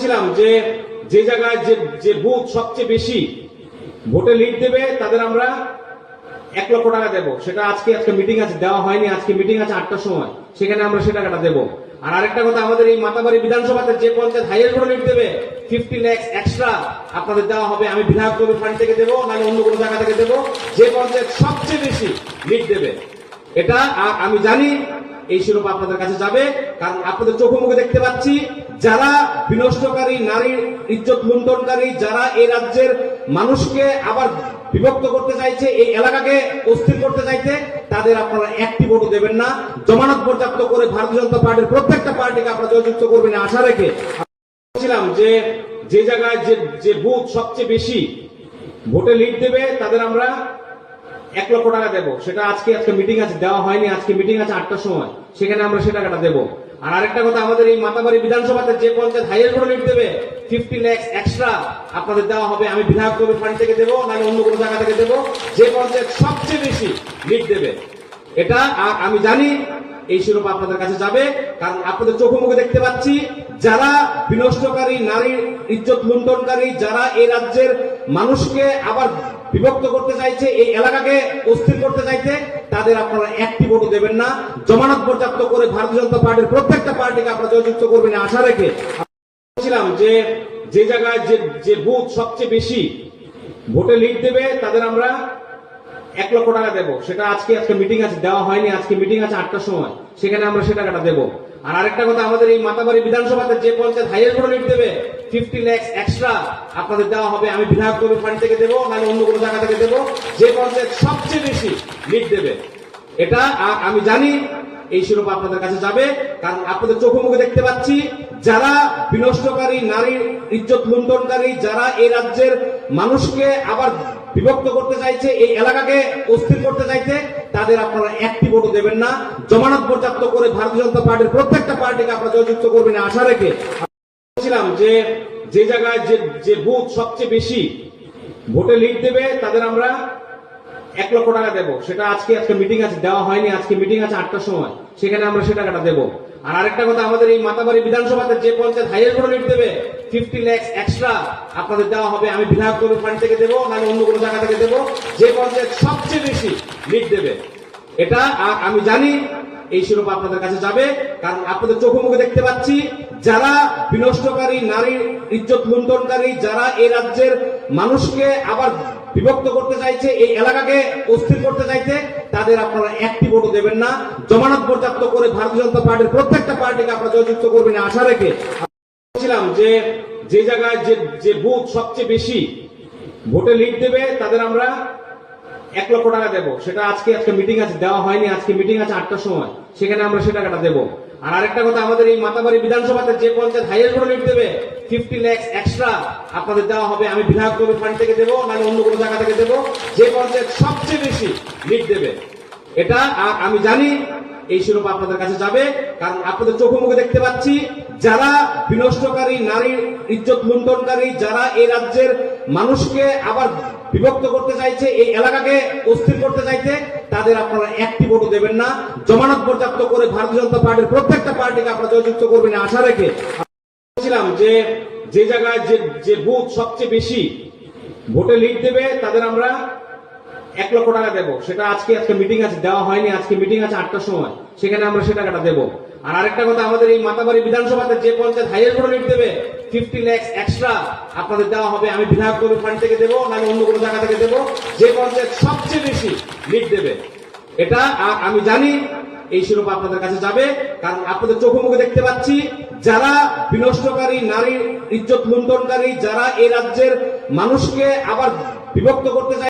বলছিলাম যে যে জায়গায় যে যে বুথ সবচেয়ে বেশি ভোটে লিড দেবে, তাদের আমরা এক লক্ষ টাকা দেবো। সেটা আজকে আজকে মিটিং আছে, দেওয়া হয়নি, আজকে মিটিং আছে আটটার সময়। সেখানে আমরা সে টাকাটা দেবো। আর আরেকটা কথা, আমাদের এই মাতাবাড়ি বিধানসভাতে যে পঞ্চায়েত হাইয়েস্ট ভোটে লিড দেবে ফিফটি ল্যাক্স এক্সট্রা আপনাদের দেওয়া হবে। আমি বিধায়ক কবি ফান্ড থেকে দেবো, নাহলে অন্য কোনো জায়গা থেকে দেবো। যে পঞ্চায়েত সবচেয়ে বেশি লিড দেবে, এটা আমি জানি এই শিরোপা আপনাদের কাছে যাবে। কারণ আপনাদের চোখে মুখে দেখতে পাচ্ছি যারা বিনষ্টকারী, নারীর ইজ্জত লুণ্ঠনকারী, যারা এই রাজ্যের মানুষকে আবার বিভক্ত করতে চাইছে, এই এলাকাকে অস্থির করতে চাইছে, তাদের আপনারা একটি ভোটও দেবেন না। জমানত পর্যাপ্ত করে ভারতীয় জনতা পার্টির প্রত্যেকটা পার্টিকে আপনারা জয়যুক্ত করবেন আশা রেখে বলছিলাম যে যে জায়গায় যে যে বুথ সবচেয়ে বেশি ভোটে লিড দেবে, তাদের আমরা এক লক্ষ টাকা দেবো। সেটা আজকে আজকে মিটিং আছে, দেওয়া হয়নি, আজকে মিটিং আছে আটটার সময়। সেখানে আমরা সে টাকাটা দেবো। আর আরেকটা কথা, আমাদের এই মাতাবাড়ি বিধানসভাতে যে পঞ্চায়েত হাইয়েস্ট ভোটে লিড দেবে ফিফটি ল্যাক্স এক্সট্রা আপনাদের দেওয়া হবে। আমি বিধায়ক কবি ফান্ড থেকে দেবো, নাহলে অন্য কোনো জায়গা থেকে দেবো। যে পঞ্চায়েত সবচেয়ে বেশি লিড দেবে, এটা আমি জানি এই শিরোপা আপনাদের কাছে যাবে, কারণ আপনাদের চোখে মুখে দেখতে পাচ্ছি, যারা বিনষ্টকারী, নারীর ইজ্জত লুণ্ঠনকারী, যারা এই রাজ্যের মানুষকে আবার বিভক্ত করতে চাইছে, এই এলাকাকে অস্থির করতে চাইছে, তাদের আপনারা একটি ভোটও দেবেন না। জমানত পর্যাপ্ত করে ভারতীয় জনতা পার্টির প্রত্যেকটা পার্টিকে আপনারা জয়যুক্ত করবেন আশা রেখে বলছিলাম যে যে জায়গায় যে যে বুথ সবচেয়ে বেশি ভোটে লিড দেবে, তাদের আমরা এক লক্ষ টাকা দেবো। সেটা আজকে আজকে মিটিং আছে, দেওয়া হয়নি, আজকে মিটিং আছে আটটার সময়। সেখানে আমরা সে টাকাটা দেবো। আর আরেকটা কথা, আমাদের এই মাতাবাড়ি বিধানসভাতে যে পঞ্চায়েত হাইয়েস্ট ভোটে লিড দেবে ফিফটি ল্যাক্স এক্সট্রা আপনাদের দেওয়া হবে। আমি বিধায়ক কবি ফান্ড থেকে দেবো, নাহলে অন্য কোনো জায়গা থেকে দেবো। যে পঞ্চায়েত সবচেয়ে বেশি লিড দেবে। এটা আমি জানি, এই শিরোপা আপনাদের কাছে যাবে। কারণ আপনাদের চোখে মুখে দেখতে পাচ্ছি, যারা বিনষ্টকারী, নারীর ইজ্জত লুণ্ঠনকারী, যারা এই রাজ্যের মানুষকে আবার বিভক্ত করতে চাইছে, এই এলাকাকে অস্থির করতে চাইছে, তাদের আপনারা একটি ভোটও দেবেন না। জমানত পর্যাপ্ত করে ভারতীয় জনতা পার্টির প্রত্যেকটা পার্টিকে আপনারা জয়যুক্ত করবেন, আশা রেখে। বলছিলাম যে যে জায়গায় যে যে বুথ সবচেয়ে বেশি ভোটে লিড দেবে, তাদের আমরা এক লক্ষ টাকা দেবো। সেটা আজকে আজকে মিটিং আছে, দেওয়া হয়নি, আজকে মিটিং আছে আটটার সময়। সেখানে আমরা সে টাকাটা দেবো। আর আরেকটা কথা, আমাদের এই মাতাবাড়ি বিধানসভাতে যে পঞ্চায়েত হাইয়েস্ট ভোটে লিড দেবে ফিফটি ল্যাক্স এক্সট্রা আপনাদের দেওয়া হবে, আমি বিধায়ক কবি ফান্ড থেকে দেবো, নাহলে অন্য কোনো জায়গা থেকে দেবো। যে পঞ্চায়েত সবচেয়ে বেশি লিড দেবে, এটা আমি জানি এই শিরোপা আপনাদের কাছে যাবে। কারণ আপনাদের চোখে মুখে দেখতে পাচ্ছি, যারা বিনষ্টকারী, নারীর ইজ্জত লুণ্ঠনকারী, যারা এই রাজ্যের মানুষকে আবার বিভক্ত করতে চাইছে, এই এলাকাকে অস্থির করতে চাইছে, তাদের আপনারা একটি ভোটও দেবেন না। জমানত পর্যাপ্ত করে ভারতীয় জনতা পার্টির প্রত্যেকটা পার্টিকে আপনারা জয়যুক্ত করবেন আশা রেখে। বলছিলাম যে যে জায়গায় যে যে বুথ সবচেয়ে বেশি ভোটে লিড দেবে, তাদের আমরা এক লক্ষ টাকা দেবো। সেটা আজকে আজকে মিটিং আছে, দেওয়া হয়নি, আজকে মিটিং আছে আটটার সময়। সেখানে আমরা সে টাকাটা দেবো। আর আরেকটা কথা, আমাদের এই মাতাবাড়ি বিধানসভাতে যে পঞ্চায়েত হাইয়েস্ট করে লিফট দেবে ফিফটি ল্যাক্স এক্সট্রা আপনাদের দেওয়া হবে। আমি বিধায়ক কবি ফান্ড থেকে দেবো, নাহলে অন্য কোনো জায়গা থেকে দেবো। যে পঞ্চায়েত সবচেয়ে বেশি লিফ্ট দেবে। এটা আমি জানি এই শিরোপা আপনাদের কাছে যাবে। কারণ আপনাদের চোখে মুখে দেখতে পাচ্ছি, যারা বিনষ্টকারী নারীর ইজ্জত লুণ্ঠনকারী, যারা এই রাজ্যের মানুষকে আবার বিভক্ত করতে চাইছে, এই এলাকাকে অস্থির করতে চাইছে, তাদের আপনারা একটি ভোটও দেবেন না। জমানত পর্যাপ্ত করে ভারতীয় জনতা পার্টির প্রত্যেকটা পার্টিকে আপনারা জয়যুক্ত করবেন, আশা রেখে। বলছিলাম যে যে জায়গায় যে যে বুথ সবচেয়ে বেশি ভোটে লিড দেবে, তাদের আমরা এক লক্ষ টাকা দেবো। সেটা আজকে আজকে মিটিং আছে, দেওয়া হয়নি, আজকে মিটিং আছে আটটার সময়। সেখানে আমরা সে টাকাটা দেবো। আর আরেকটা কথা, আমাদের এই মাতাবাড়ি বিধানসভাতে যে পঞ্চায়েত হাইয়েস্ট ভোটে লিড দেবে ফিফটি ল্যাক্স এক্সট্রা আপনাদের দেওয়া হবে। আমি বিধায়ক কবি ফান্ড থেকে দেবো, নাহলে অন্য কোনো জায়গা থেকে দেবো। যে পঞ্চায়েত সবচেয়ে বেশি লিট দেবে, এটা আমি জানি, এই শিরোপা আপনাদের কাছে যাবে। কারণ আপনাদের চোখে মুখে দেখতে পাচ্ছি, যারা বিনষ্টকারী, নারীর ইজ্জত লুণ্ঠনকারী, যারা এই রাজ্যের মানুষকে আবার বিভক্ত করতে চায়